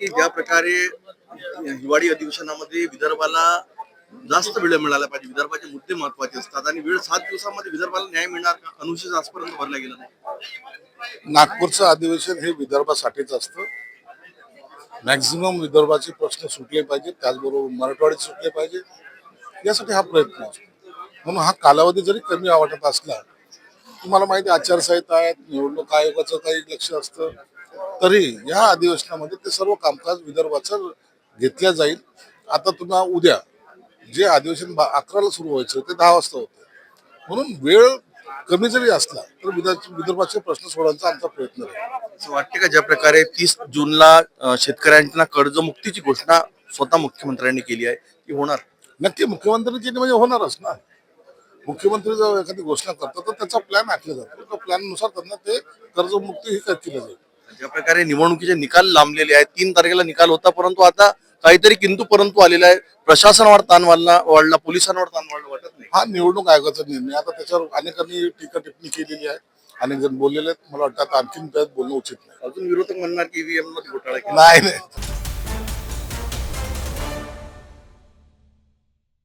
की ज्या प्रकारे हिवाळी अधिवेशनामध्ये विदर्भाला जास्त वेळ मिळाला पाहिजे विदर्भाचे मुद्दे महत्त्वाचे असतात आणि वेळ सात दिवसामध्ये विदर्भाला न्याय मिळणार का? अनुशेष आजपर्यंत भरला गेला नाही. नागपूरचं अधिवेशन हे विदर्भासाठीच असतं. मॅक्झिमम विदर्भाचे प्रश्न सुटले पाहिजे त्याचबरोबर मराठवाड्यात सुटले पाहिजे यासाठी हा प्रयत्न असतो. म्हणून हा कालावधी जरी कमी वाटत असला तुम्हाला माहिती आचारसंहिता आहेत निवडणूक आयोगाचं काही लक्ष असतं. तरी या अधिवेशनामध्ये ते सर्व कामकाज विदर्भाचं घेतल्या जाईल. आता तुम्हाला उद्या जे अधिवेशन अकराला सुरू व्हायचं ते दहा वाजता होतं. म्हणून वेळ कमी जरी असला तर विदर्भ विदर्भाचे प्रश्न सोडवण्याचा आमचा प्रयत्न राहील. असं वाटते का ज्या प्रकारे तीस जूनला शेतकऱ्यांना कर्जमुक्तीची घोषणा स्वतः मुख्यमंत्र्यांनी केली आहे ती होणार? नक्की मुख्यमंत्र्यांची म्हणजे होणारच ना. मुख्यमंत्री जर एखादी घोषणा करतात तर त्याचा प्लॅन आखला जातो. त्या प्लॅननुसार त्यांना ते कर्जमुक्ती ही केली जाईल. ज्या प्रकारे निवडणुकीचे निकाल लांबलेले आहेत. तीन तारखेला निकाल होता परंतु आता काहीतरी किंतु परंतु आलेला आहे. प्रशासनावर ताण वाढला वाढला पोलिसांवर ताण वाढला वाटत नाही. हा निवडणूक आयोगाचा निर्णय. आता त्याच्यावर अनेकांनी टीका टिप्पणी केलेली आहे. अनेक जण बोललेले आहेत. मला वाटतं आता आणखीन त्यात बोलणं उचित नाही. अजून विरोधक म्हणणार की ईव्हीएम घोटाळा नाही नाही.